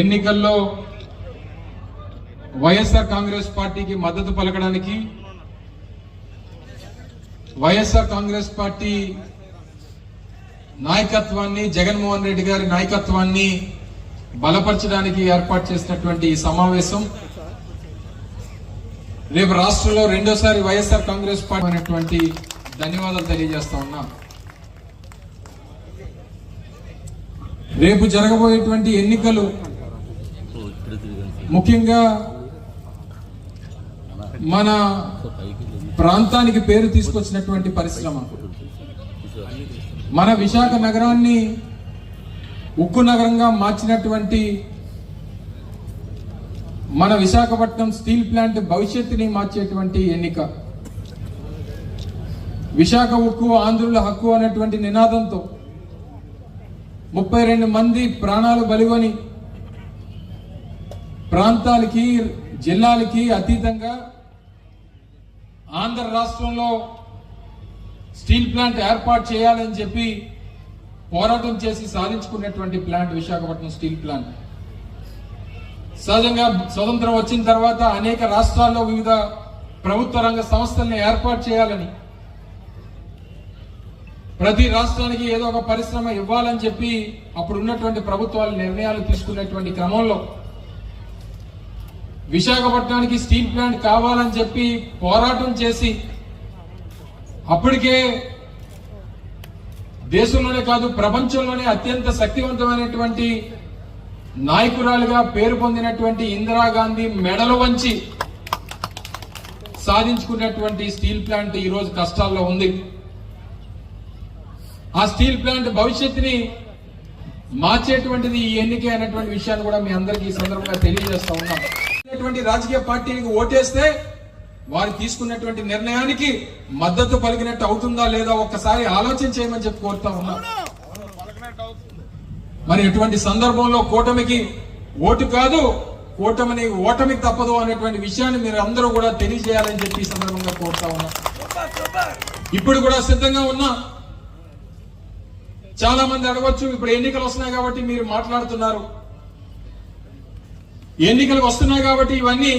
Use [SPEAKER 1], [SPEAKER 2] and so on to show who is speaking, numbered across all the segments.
[SPEAKER 1] ఎన్నికల్లో వైఎస్ఆర్ కాంగ్రెస్ పార్టీకి మద్దతు పలకడానికి వైఎస్ఆర్ కాంగ్రెస్ పార్టీ నాయకత్వాన్ని జగన్మోహన్ రెడ్డి గారి నాయకత్వాన్ని బలపరచడానికి ఏర్పాటు చేసినటువంటి ఈ సమావేశం. రేపు రాష్ట్రంలో రెండోసారి వైఎస్ఆర్ కాంగ్రెస్ పార్టీ అనేటువంటి ధన్యవాదాలు తెలియజేస్తా ఉన్నాం. రేపు జరగబోయేటువంటి ఎన్నికలు ముఖ్యంగా మన ప్రాంతానికి పేరు తీసుకొచ్చినటువంటి పరిశ్రమ. మన విశాఖ నగరాన్ని ఉక్కు నగరంగా మార్చినటువంటి మన విశాఖపట్నం స్టీల్ ప్లాంట్ భవిష్యత్తుని మార్చేటువంటి ఎన్నిక. విశాఖ ఉక్కు ఆంధ్రుల హక్కు అనేటువంటి నినాదంతో ముప్పై రెండు మంది ప్రాణాలు బలివని ప్రాంతాలకి జిల్లాలకి అతీతంగా ఆంధ్ర రాష్ట్రంలో స్టీల్ ప్లాంట్ ఏర్పాటు చేయాలని చెప్పి పోరాటం చేసి సాధించుకున్నటువంటి ప్లాంట్ విశాఖపట్నం స్టీల్ ప్లాంట్. సహజంగా స్వతంత్రం వచ్చిన తర్వాత అనేక రాష్ట్రాల్లో వివిధ ప్రభుత్వ రంగ సంస్థల్ని ఏర్పాటు చేయాలని ప్రతి రాష్ట్రానికి ఏదో ఒక పరిశ్రమ ఇవ్వాలని చెప్పి అప్పుడు ఉన్నటువంటి ప్రభుత్వాలు నిర్ణయాలు తీసుకునేటువంటి క్రమంలో విశాఖపట్నానికి స్టీల్ ప్లాంట్ కావాలని చెప్పి పోరాటం చేసి అప్పటికే దేశంలోనే కాదు ప్రపంచంలోనే అత్యంత శక్తివంతమైనటువంటి నాయకురాలుగా పేరు పొందినటువంటి ఇందిరాగాంధీ మెడలు వంచి సాధించుకున్నటువంటి స్టీల్ ప్లాంట్ ఈ రోజు కష్టాల్లో ఉంది. ఆ స్టీల్ ప్లాంట్ భవిష్యత్తుని మార్చేటువంటిది ఈ ఎన్నిక అనేటువంటి విషయాన్ని కూడా మీ అందరికీ ఈ సందర్భంగా తెలియజేస్తా ఉన్నాం. రాజకీయ పార్టీకి ఓటేస్తే వారు తీసుకున్నటువంటి నిర్ణయానికి మద్దతు పలికినట్టు అవుతుందా లేదా ఒక్కసారి ఆలోచన చేయమని చెప్పి కోరుతా ఉన్నాం. మరి ఎటువంటి సందర్భంలో కూటమికి ఓటు కాదు కూటమిని ఓటమికి తప్పదు అనేటువంటి విషయాన్ని మీరు అందరూ కూడా తెలియజేయాలని చెప్పి సందర్భంగా కోరుతా ఉన్నా. ఇప్పుడు కూడా సిద్ధంగా ఉన్నా. చాలా మంది అడగవచ్చు ఇప్పుడు ఎన్నికలు వస్తున్నాయి కాబట్టి మీరు మాట్లాడుతున్నారు. ఎన్నికలు వస్తున్నాయి కాబట్టి ఇవన్నీ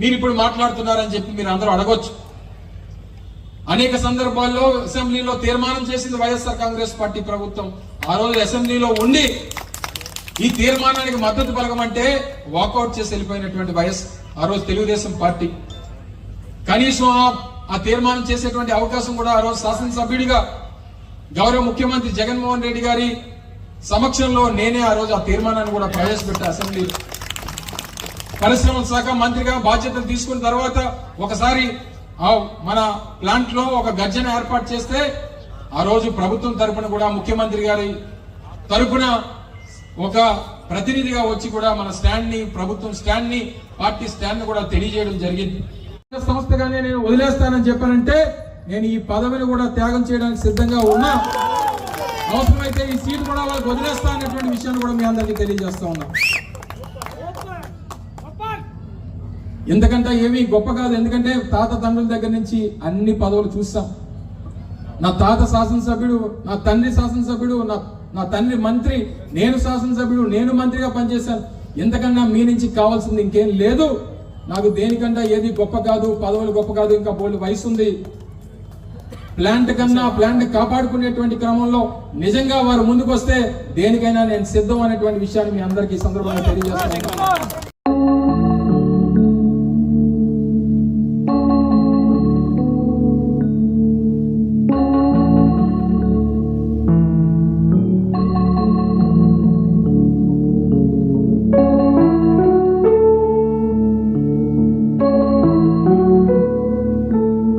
[SPEAKER 1] మీరు ఇప్పుడు మాట్లాడుతున్నారని చెప్పి మీరు అందరూ అడగొచ్చు. అనేక సందర్భాల్లో అసెంబ్లీలో తీర్మానం చేసింది వైఎస్ఆర్ కాంగ్రెస్ పార్టీ ప్రభుత్వం. ఆ రోజు అసెంబ్లీలో ఉండి ఈ తీర్మానానికి మద్దతు పలకమంటే వాకౌట్ చేసి వెళ్ళిపోయినటువంటి వైఎస్ ఆ రోజు తెలుగుదేశం పార్టీ. కనీసం ఆ- తీర్మానం చేసేటువంటి అవకాశం కూడా ఆ రోజు శాసనసభ్యుడిగా గౌరవ ముఖ్యమంత్రి జగన్మోహన్ రెడ్డి గారి సమక్షంలో నేనే ఆ రోజు ఆ తీర్మానాన్ని కూడా ప్రవేశపెట్టా అసెంబ్లీ పరిశ్రమల శాఖ మంత్రిగా బాధ్యతలు తీసుకున్న తర్వాత ఒకసారి మన ప్లాంట్లో ఒక గర్జన ఏర్పాటు చేస్తే ఆ రోజు ప్రభుత్వం తరపున కూడా ముఖ్యమంత్రి గారి తరపున ఒక ప్రతినిధిగా వచ్చి కూడా మన స్టాండ్ని ప్రభుత్వం స్టాండ్ని పార్టీ స్టాండ్ని కూడా తెలియజేయడం జరిగింది. సంస్థగానే నేను వదిలేస్తానని చెప్పానంటే నేను ఈ పదవిని కూడా త్యాగం చేయడానికి సిద్ధంగా ఉన్నా. అవసరమైతే ఈ సీట్ కూడా వాళ్ళకి వదిలేస్తా అనేటువంటి విషయాన్ని కూడా మీ అందరికీ తెలియజేస్తా ఉన్నాం. ఎందుకంటే ఏమీ గొప్ప కాదు. ఎందుకంటే తాత తండ్రుల దగ్గర నుంచి అన్ని పదవులు చూస్తాం. నా తాత శాసనసభ్యుడు నా తండ్రి శాసనసభ్యుడు నా నా తండ్రి మంత్రి నేను శాసనసభ్యుడు నేను మంత్రిగా పనిచేశాను. ఎంతకన్నా మీ నుంచి కావాల్సింది ఇంకేం లేదు. నాకు దేనికన్నా ఏది గొప్ప కాదు పదవులు గొప్ప కాదు ఇంకా బోల్డ్ వయసు ఉంది. ప్లాంట్ కన్నా ప్లాంట్ కాపాడుకునేటువంటి క్రమంలో నిజంగా వారు ముందుకు వస్తే దేనికైనా నేను సిద్ధం అనేటువంటి విషయాన్ని మీ అందరికీ సందర్భంగా తెలియజేస్తాను